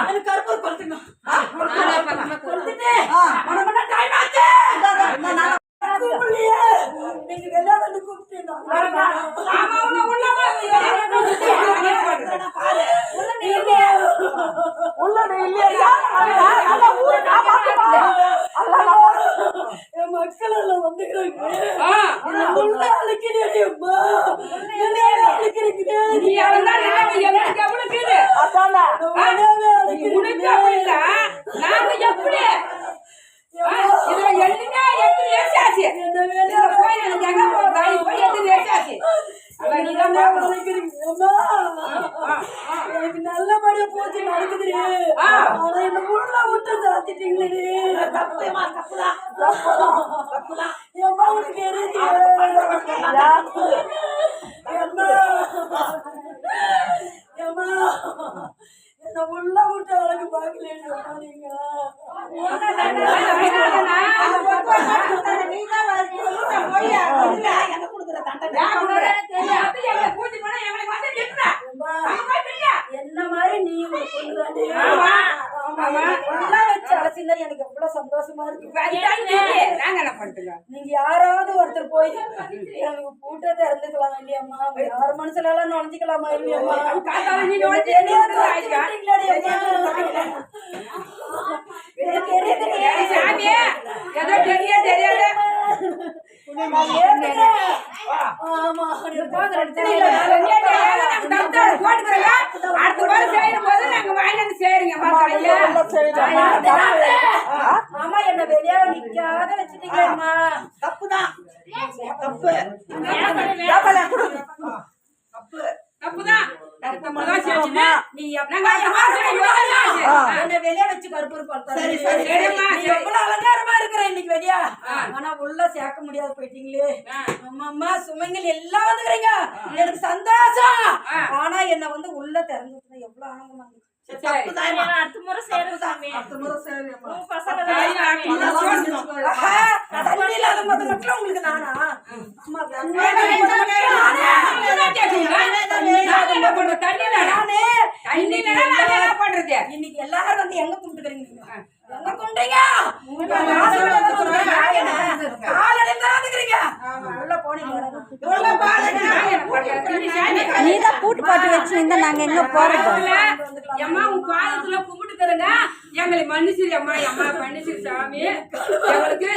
எனக்கு கருப்பூர் கொடுத்துங்க கொடுத்துட்டு உனக்கு என்ன டைம் ஆச்சு. கூப்பிடலையே. எனக்கு நல்லபடியா போச்சு நடக்குதுடி. ஆனா என்ன உள்ள விட்டு சாத்திட்டீங்களே தப்புமா தப்புதான் எம்மா உனக்கு எரியுது? எம்மா எம்மா என்ன உள்ள விட்டு அழகு பார்க்கலையே அம்மா நீங்க. போய் எனக்கு கொடுக்குற தண்டனை அம்மா, என்ன மாதிரி நீ ஒரு பொண்ணுதானே ஆமா உள்ள வச்சு அலசினா எனக்கு எவ்வளவு சந்தோஷமா இருக்கு. நாங்க யாராவது ஒருத்தர் போய் எனக்கு பூட்டை திறந்துக்கலாம் இல்லையம்மா. யார் மனசுல எல்லாம் நுழைஞ்சுக்கலாமா இல்லையம்மா? ஏதோ தெரிய தெரியாத. ஆமா. ஆமா என்ன வெளியே நிக்காத வச்சுட்டீங்களேம்மா தப்புதான். தப்பு. நீ செய்யும் என்ன வெளியே வச்சு கருப்பூர் சரி, சரி. எவ்வளவு அலங்காரமா இருக்கிற இன்னைக்கு வெளியா. ஆனா உள்ள சேர்க்க முடியாது போயிட்டீங்களே. அம்மா அம்மா சுமைங்கள் எல்லாம் வந்துக்கிறீங்க. எனக்கு சந்தோஷம். ஆனா என்ன வந்து உள்ள திறந்து எவ்வளவு ஆனந்தமா தப்புதான் அடுத்த முறை சேரும் அடுத்த முறை சரிம்மா. உன் பசங்க உங்களுக்கு நானா? அம்மா, தண்ணி நானே. இல்லாத போது மட்டும் நானே. நாங்க என்ன பண்றோம்? தண்ணி இல்லடா. நானே. தண்ணி இல்லடா, நாங்க என்ன பண்றது? இன்னைக்கு எல்லாரும் வந்து எங்க கும்பிட்டுக்கிறீங்க நீங்க? எங்க கும்பிட்டீங்க? நீதான் பூட்டு போட்டு வச்சிருந்தா நாங்க எங்க பாதத்துல, எம்மா உன் பாதத்துல கும்பிட்டுக்கிறேங்க. எங்களை மன்னிச்சிரு அம்மா. அம்மா மன்னிச்சிரு சாமி. எங்களுக்கு